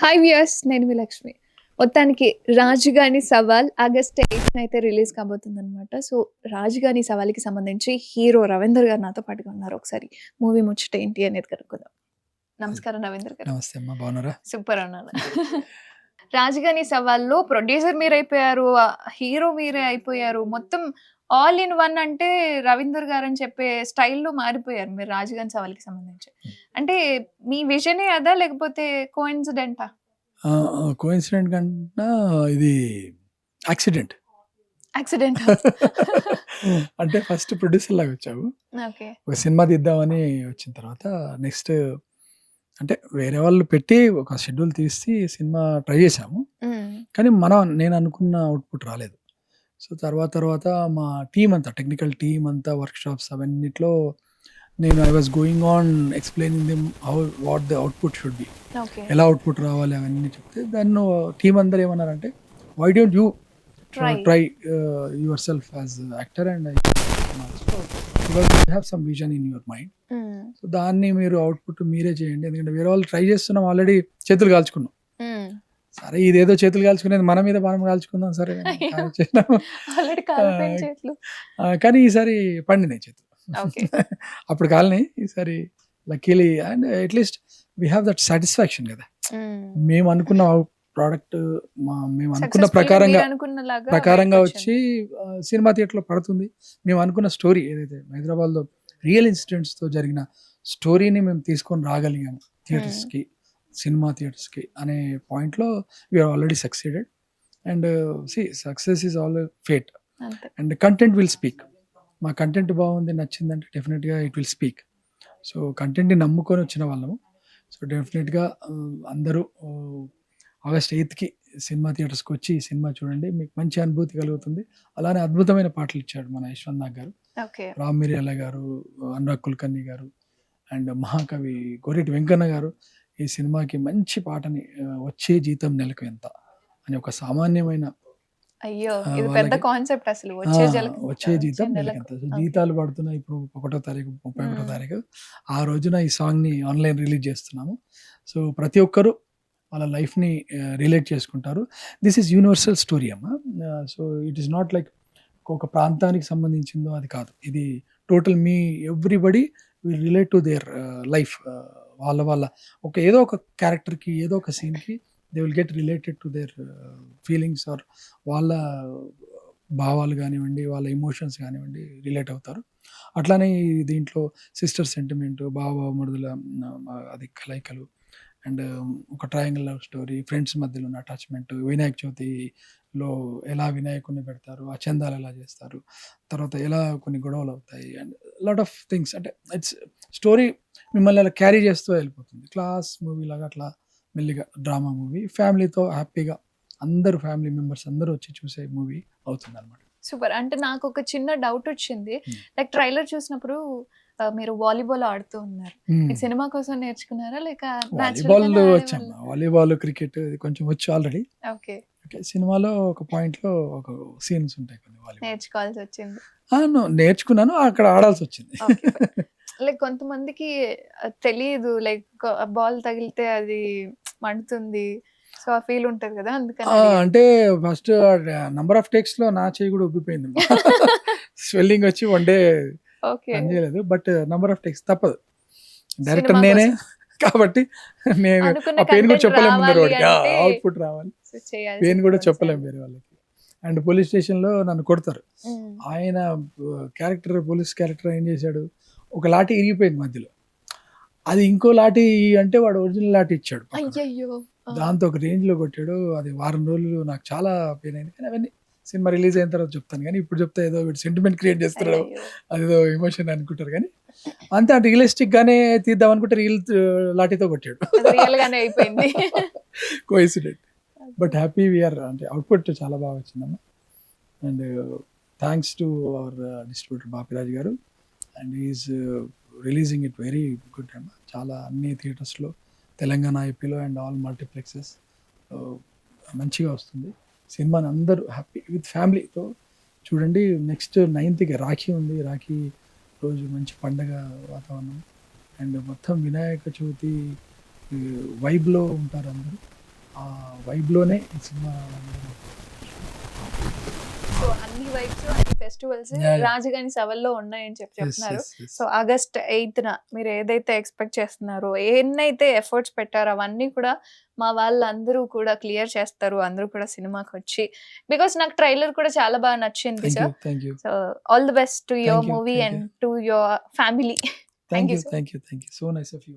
Hi viewers నేను మీ లక్ష్మి. మొత్తానికి రాజుగాని సవాల్ ఆగస్ట్ ఎయిత్ అయితే రిలీజ్ కాబోతుంది అనమాట సో రాజుగాని సవాల్కి సంబంధించి హీరో రవీందర్ గారు నాతో పాటుగా ఉన్నారు ఒకసారి. మూవీ ముచ్చట ఏంటి అనేది కనుక్కుందాం. నమస్కారం రవీందర్ గారు. నమస్తే అమ్మా బాగున్నారా? సూపర్ అన్నాను. రాజుగాని సవాల్లో ప్రొడ్యూసర్ మీరు అయిపోయారు హీరో మీరే అయిపోయారు. మొత్తం ఆల్ ఇన్ వన్ అంటే రవీందర్ గారు అని చెప్పే స్టైల్లో మారిపోయారు మీరు రాజుగాని సవాల్కి సంబంధించి. అంటే మీ విజనే అదా లేకపోతే కోఇన్సిడెంటా కోఇన్సిడెంట్ కన్నా ఇది యాక్సిడెంట్ యాక్సిడెంట్ అంటే ఫస్ట్ ప్రొడ్యూసర్ లాగా వచ్చావు. ఒక సినిమా తీద్దామని వచ్చిన తర్వాత నెక్స్ట్ అంటే వేరే వాళ్ళు పెట్టి ఒక షెడ్యూల్ తీసి సినిమా ట్రై చేసాము కానీ మనం నేను అనుకున్న అవుట్పుట్ రాలేదు. సో తర్వాత తర్వాత మా టీం అంతా టెక్నికల్ టీం అంతా వర్క్ షాప్స్ అవన్నిట్లో నేను I was going on explaining them how what the output should be. ఎలా అవుట్పుట్ రావాలి అవన్నీ చెప్తే దాన్ని టీం అందరు ఏమన్నారంటే why don't you try. Try yourself as actor and because you have some vision in your mind so దాన్ని మీరు output మీరే చేయండి. ఎందుకంటే వేరే వాళ్ళు ట్రై చేస్తున్నాం ఆల్రెడీ చేతులు కాల్చుకున్నాం. సరే ఇదేదో చేతులు కాల్చుకునేది మన మీద మనం కాల్చుకుందాం సరే కానీ ఈసారి పండినాయి చేతులు. అప్పుడు కాలినాయి. ఈసారి luckily and at least we have that satisfaction కదా. మేము అనుకున్న ప్రోడక్ట్ మా మేము అనుకున్న ప్రకారంగా ప్రకారంగా వచ్చి సినిమా థియేటర్లో పడుతుంది. మేము అనుకున్న స్టోరీ ఏదైతే హైదరాబాద్లో రియల్ ఇన్సిడెంట్స్తో జరిగిన స్టోరీని మేము తీసుకొని రాగలిగాము థియేటర్స్కి సినిమా థియేటర్స్కి అనే పాయింట్లో we're already succeeded and see success is all fate and content will speak మా కంటెంట్ బాగుంది నచ్చిందంటే డెఫినెట్గా ఇట్ విల్ స్పీక్ సో కంటెంట్ని నమ్ముకొని వచ్చిన వాళ్ళము. సో డెఫినెట్గా అందరూ ఆగస్ట్ ఎయిత్కి సినిమా థియేటర్స్కి వచ్చి ఈ సినిమా చూడండి. మీకు మంచి అనుభూతి కలుగుతుంది. అలానే అద్భుతమైన పాటలు ఇచ్చాడు మన యశ్వంత్ నాగ్ గారు రామ్ మిరియాల గారు అనురాగ్ కుల్కర్ని గారు అండ్ మహాకవి గోరెటి వెంకన్న గారు ఈ సినిమాకి మంచి పాటని వచ్చే జీతం నెలకు ఎంత? అని ఒక సామాన్యమైన అయ్యో ఆ, ఇది పెద్ద వాళ్ళకి- కాన్సెప్ట్ అసలు. వచ్చే జీతం. జీతాలు పడుతున్నాయి. ఇప్పుడు ఒకటో తారీఖు ముప్పై ఒకటో. తారీఖు. ఆ రోజున ఈ సాంగ్ని ఆన్లైన్ రిలీజ్ చేస్తున్నాము. సో ప్రతి ఒక్కరు వాళ్ళ లైఫ్ని రిలేట్ చేసుకుంటారు. దిస్ ఈస్ యూనివర్సల్ స్టోరీ అమ్మ. So it is not like ఒక ప్రాంతానికి సంబంధించిందో అది కాదు. ఇది total me everybody will relate to their life వాళ్ళ వాళ్ళ. ఒక ఏదో ఒక క్యారెక్టర్కి ఏదో ఒక సీన్కి they will get related to their feelings or వాళ్ళ భావాలు కానివ్వండి వాళ్ళ ఎమోషన్స్ కానివ్వండి రిలేట్ అవుతారు. అట్లానే దీంట్లో సిస్టర్ సెంటిమెంట్ బావ మరుదుల అది కలయికలు అండ్ ఒక ట్రయాంగిల్ లవ్ స్టోరీ ఫ్రెండ్స్ మధ్యలో ఉన్న అటాచ్మెంట్ వినాయక చవితిలో ఎలా వినాయకుడిని పెడతారు ఆ చందాలు ఎలా చేస్తారు తర్వాత ఎలా కొన్ని గొడవలు అవుతాయి అండ్ లాట్ ఆఫ్ థింగ్స్. అంటే ఇట్స్ స్టోరీ మిమ్మల్ని అలా క్యారీ చేస్తూ వెళ్ళిపోతుంది. క్లాస్ మూవీ లాగా అట్లా మెల్లిగా డ్రామా మూవీ. ఫ్యామిలీతో హ్యాపీగా అందరు ఫ్యామిలీ మెంబర్స్ అందరూ వచ్చి చూసే మూవీ అవుతుంది అనమాట సూపర్. అంటే నాకు ఒక చిన్న డౌట్ వచ్చింది. లైక్ ట్రైలర్ చూసినప్పుడు మీరు వాలీబాల్ ఆడుతూ ఉన్నారు. సినిమా కోసం నేర్చుకున్నారా? లేక వాలీబాల్ వచ్చాం వాలీబాల్? క్రికెట్ కొంచెం వచ్చు ఆల్రెడీ ఓకే. ఓకే సినిమాలో ఒక పాయింట్లో ఒక సీన్స్ ఉంటాయి కొన్ని వాలీబాల్. నేర్చుకోవాల్సి వచ్చింది. నేర్చుకున్నాను అక్కడ ఆడాల్సి వచ్చింది. లైక్ కొంతమందికి తెలియదు లైక్ బాల్ తగిలితే అది మండుతుంది. సో ఆ ఫీల్ ఉంటది కదా అందుకని అంటే ఫస్ట్ నంబర్ ఆఫ్ టేక్స్లో నా చేయి కూడా ఉబ్బిపోయింది. స్వెల్లింగ్ వచ్చి వన్ డే చేయలేదు. బట్ నంబర్ ఆఫ్ టేక్స్ తప్పదు. డైరెక్టర్ నేనే కాబట్టి నేను ఆ పెయిన్ కూడా చెప్పలేము అంటే అవుట్పుట్ రావాలి. పెయిన్ కూడా. చెప్పలేము వేరే వాళ్ళకి. అండ్ పోలీస్ స్టేషన్లో నన్ను కొడతారు. ఆయన క్యారెక్టర్ పోలీస్ క్యారెక్టర్ ఏం చేశాడు? ఒక లాఠీ ఇరిగిపోయింది మధ్యలో. అది ఇంకో లాఠీ అంటే వాడు ఒరిజినల్ లాఠీ ఇచ్చాడు. దాంతో ఒక రేంజ్లో కొట్టాడు. అది వారం రోజులు నాకు చాలా పెయిన్ అయింది. కానీ అవన్నీ సినిమా రిలీజ్ అయిన తర్వాత చెప్తాను. కానీ ఇప్పుడు చెప్తే ఏదో వీడు సెంటిమెంట్ క్రియేట్ చేస్తున్నాడు. అదేదో ఎమోషన్ అనుకుంటారు. కానీ అంతే అంటే రియలిస్టిక్ గానే తీద్దాం అనుకుంటే రియల్ లాఠీతో కొట్టాడు. కోఇన్సిడెంట్ బట్ హ్యాపీ వీఆర్ అంటే అవుట్పుట్ చాలా బాగా వచ్చిందమ్మా. And thanks to our distributor Bapiraj గారు. And is releasing it very good అమ్మా. చాలా అన్ని థియేటర్స్లో తెలంగాణ ఐపీలో అండ్ ఆల్ మల్టీప్లెక్సెస్ మంచిగా వస్తుంది. సినిమాని అందరూ హ్యాపీ విత్ ఫ్యామిలీతో చూడండి. నెక్స్ట్ నైన్త్కి రాఖీ ఉంది. రాఖీ రోజు మంచి పండగ వాతావరణం. అండ్ మొత్తం వినాయక చవితి వైబ్లో ఉంటారు అందరూ. ఆ వైబ్లోనే ఈ సినిమా అన్ని వైబ్స్ ఫెస్టివల్స్. రాజగాని సభల్లో ఉన్నాయని చెప్పి చెప్తున్నారు. సో ఆగస్ట్ ఎయిత్ న మీరు ఏదైతే ఎక్స్పెక్ట్ చేస్తున్నారో ఎన్నైతే ఎఫర్ట్స్ పెట్టారో అవన్నీ కూడా మా వాళ్ళందరూ కూడా క్లియర్ చేస్తారు. అందరూ కూడా సినిమాకి వచ్చి. బికాస్ నాకు ట్రైలర్ కూడా చాలా బాగా నచ్చింది sir so all the best to your movie and to your family. Thank you. Thank you thank you so nice of you